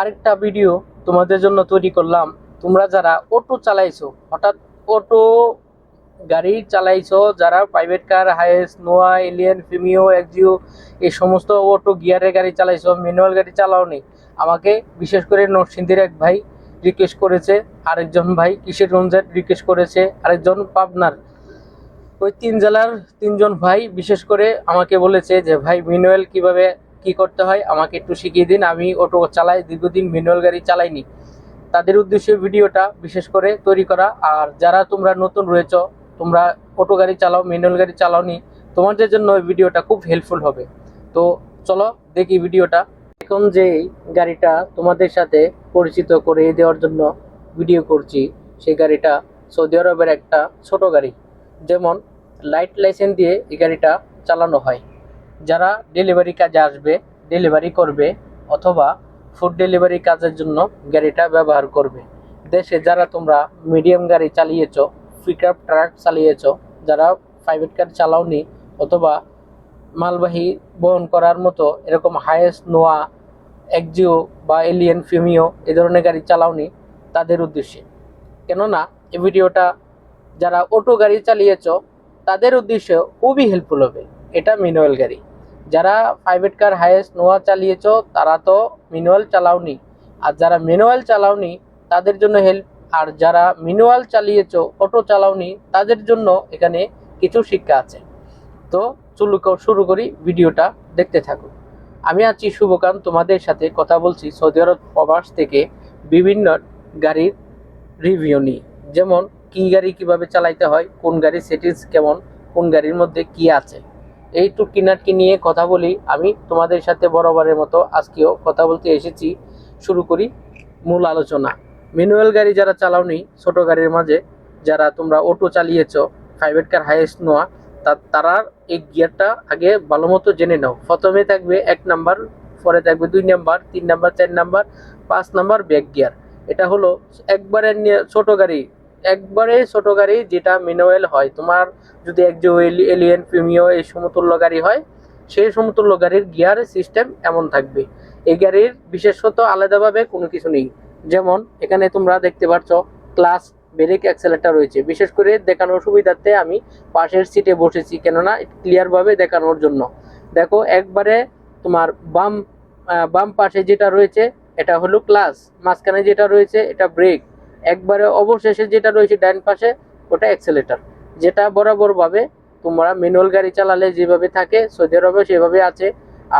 আরেকটা ভিডিও তোমাদের জন্য তৈরি করলাম। তোমরা যারা অটো চালাইছো, হঠাৎ অটো গাড়ি চালাইছো, যারা private car Hiace Noah Allion Premio Axio এই সমস্ত অটো গিয়ারের গাড়ি চালাইছো ম্যানুয়াল গাড়ি চালাওনি, আমাকে বিশেষ করে নরসিংদীর এক ভাই রিকোয়েস্ট করেছে, আরেকজন ভাই কিশোরগঞ্জের রিকোয়েস্ট করেছে, আরেকজন পাবনার। ওই তিন জেলার তিনজন ভাই বিশেষ করে আমাকে বলেছে যে, ভাই ম্যানুয়াল কীভাবে কি করতে হয়, আমাকে একটু শিখিয়ে দিন। আমি অটো চালাই, দীর্ঘদিন ম্যানুয়াল গাড়ি চালাইনি। তাদের উদ্দেশ্যে ভিডিওটা বিশেষ করে তৈরি করা। আর যারা তোমরা নতুন রয়েছো, তোমরা অটো গাড়ি চালাও, ম্যানুয়াল গাড়ি চালাওনি, তোমাদের জন্য এই ভিডিওটা খুব হেল্পফুল হবে। তো চলো দেখি ভিডিওটা। এখন যে গাড়িটা তোমাদের সাথে পরিচিত করে দেওয়ার জন্য ভিডিও করছি, সেই গাড়িটা সৌদি আরবের একটা ছোট গাড়ি। যেমন লাইট লাইসেন্স দিয়ে এই গাড়িটা চালানো হয়। যারা ডেলিভারি কাজে আসবে ডেলিভারি করবে, অথবা ফুড ডেলিভারি কাজের জন্য গাড়িটা ব্যবহার করবে। দেশে যারা তোমরা মিডিয়াম গাড়ি চালিয়েছো পিকআপ ট্রাক চালিয়েছ, যারা প্রাইভেট কার চালাওনি, অথবা মালবাহী বহন করার মতো এরকম হায়েস্ট নোয়া একজিও বা এলিয়েন ফিমিও এ ধরনের গাড়ি চালাওনি, তাদের উদ্দেশ্যে। কেননা, এই ভিডিওটা যারা অটো গাড়ি চালিয়েছ, তাদের উদ্দেশ্যে খুবই হেল্পফুল হবে। এটা ম্যানুয়াল গাড়ি। যারা প্রাইভেট কার হায়েস্ট নোয়া চালিয়েছো, তারা তো ম্যানুয়াল চালাওনি। আর যারা ম্যানুয়াল চালাওনি, তাদের জন্য হেল্প আর যারা ম্যানুয়াল চালিয়েছ অটো চালাওনি, তাদের জন্য এখানে কিছু শিক্ষা আছে। তো চলু শুরু করি ভিডিওটা, দেখতে থাকুন। আমি আছি শুভকান তোমাদের সাথে কথা বলছি সৌদি আরব প্রবাস থেকে বিভিন্ন গাড়ির রিভিউ নিয়ে। যেমন, কী গাড়ি কীভাবে চালাইতে হয়, কোন গাড়ির সেটিংস কেমন, কোন গাড়ির মধ্যে কি আছে। এই টুকিনাটকি নিয়ে কথা বলি। আমি তোমাদের সাথে বরাবরের মতো আজকেও কথা বলতে এসেছি। শুরু করি মূল আলোচনা। ম্যানুয়াল গাড়ি যারা চালাওনি, ছোট গাড়ির মাঝে যারা তোমরা অটো চালিয়েছ প্রাইভেট কার হাইয়েস্ট নোয়া তা তারা এই গিয়ারটা আগে ভালো মতো জেনে নাও। প্রথমে থাকবে এক নাম্বার, পরে থাকবে দুই নাম্বার, তিন নাম্বার, চার নাম্বার, পাঁচ নাম্বার ব্যাক গিয়ার এটা হলো একবারে ছোট গাড়ি একবারে ছোট গাড়ি যেটা মিনোয়েল হয়। তোমার যদি একজো এলিয়েন প্রিমিও এই সমতুল্য গাড়ি হয়, সেই সমতুল্য গাড়ির গিয়ার সিস্টেম এমন থাকবে। এই গাড়ির বিশেষত আলাদাভাবে কোনো কিছু নেই। যেমন, এখানে তোমরা দেখতে পাচ্ছ ক্লাস ব্রেক অ্যাক্সেলেটার রয়েছে। বিশেষ করে দেখানোর সুবিধার্থে আমি পাশের সিটে বসেছি, কেননা ক্লিয়ারভাবে দেখানোর জন্য। দেখো, একবারে তোমার বাম বাম পাশে যেটা রয়েছে, এটা হলো ক্লাস মাঝখানে যেটা রয়েছে, এটা ব্রেক একবারে অবশেষে যেটা রয়েছে ডান পাশে, ওটা অ্যাক্সেলেটার যেটা বরাবরভাবে তোমরা ম্যানুয়াল গাড়ি চালালে যেভাবে থাকে, সৌদি আরবে সেভাবে আছে।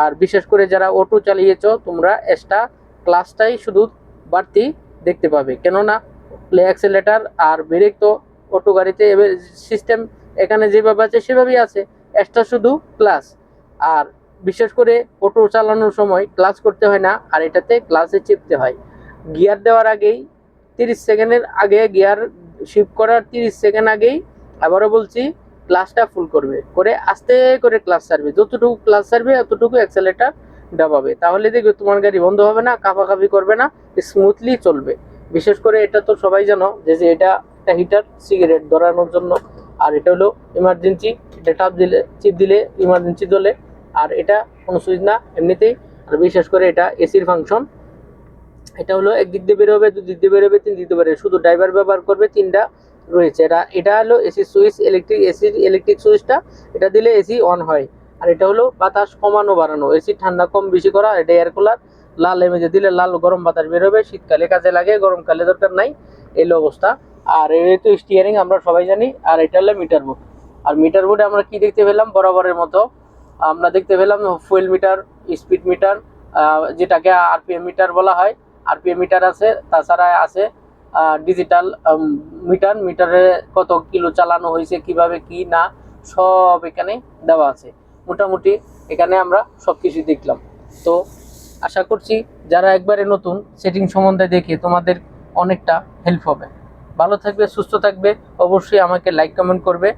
আর বিশেষ করে যারা অটো চালিয়েছ, তোমরা এক্সট্রা ক্লাসটাই শুধু বাড়তি দেখতে পাবে। কেননা প্লে অ্যাক্সেলেটার আর ব্রেক তো অটো গাড়িতে সিস্টেম এখানে যেভাবে আছে, সেভাবেই আছে। এক্সট্রা শুধু ক্লাস আর বিশেষ করে অটো চালানোর সময় ক্লাস করতে হয় না, আর এটাতে ক্লাসে চিপতে হয়। গিয়ার দেওয়ার আগেই তিরিশ সেকেন্ডের আগে গিয়ার শিফট করার তিরিশ সেকেন্ড আগেই আবারও বলছি ক্লাসটা ফুল করবে। করে আস্তে করে ক্লাস সারবে যতটুকু ক্লাস সারবে ততটুকু অ্যাক্সেলেটার ডাবাবে। তাহলে দেখবে তোমার গাড়ি বন্ধ হবে না, কাঁপাকাঁপি করবে না স্মুথলি চলবে। বিশেষ করে এটা তো সবাই জানো যে যে এটা একটা হিটার সিগারেট ধরানোর জন্য। আর এটা হলো ইমার্জেন্সি এটা টাপ দিলে চিপ দিলে ইমার্জেন্সি জ্বলে আর এটা কোনো সুইচ না, এমনিতেই। আর বিশেষ করে এটা এসির ফাংশন এটা হলো একদিক দিয়ে বেরোবে দুদিক দিয়ে বেরোবে, তিন দিক দিয়ে বেরোবে। শুধু ড্রাইভার ব্যবহার করবে তিনটা রয়েছে। এটা এটা হলো এসি সুইচ ইলেকট্রিক এসির ইলেকট্রিক সুইচটা এটা দিলে এসি অন হয়। আর এটা হলো বাতাস কমানো, বাড়ানো। এসি ঠান্ডা কম, বেশি করা, এটা এয়ার কুলার লাল এমেজে দিলে লাল গরম বাতাস বেরোবে। শীতকালে কাজে লাগে, গরমকালে দরকার নাই। এই অবস্থা। আর এই তো স্টিয়ারিং আমরা সবাই জানি। আর এটা হলো মিটার বোর্ড আর মিটার বোর্ডে আমরা কি দেখতে পেলাম? বরাবরের মতো। আমরা দেখতে পেলাম ফুয়েল মিটার স্পিড মিটার যেটাকে আরপিএম মিটার বলা হয়। আরপিএম মিটার আছে, তাছাড়া আছে ডিজিটাল মিটার, মিটারে কত কিলো চালানো হয়েছে, কীভাবে কি না, সব এখানে দেওয়া আছে। মোটামুটি এখানে আমরা সব কিছু দেখলাম। তো আশা করছি যারা একবারে নতুন সেটিং সম্বন্ধে দেখে তোমাদের অনেকটা হেল্প হবে। ভালো থাকবে, সুস্থ থাকবে, অবশ্যই আমাকে লাইক কমেন্ট করবে।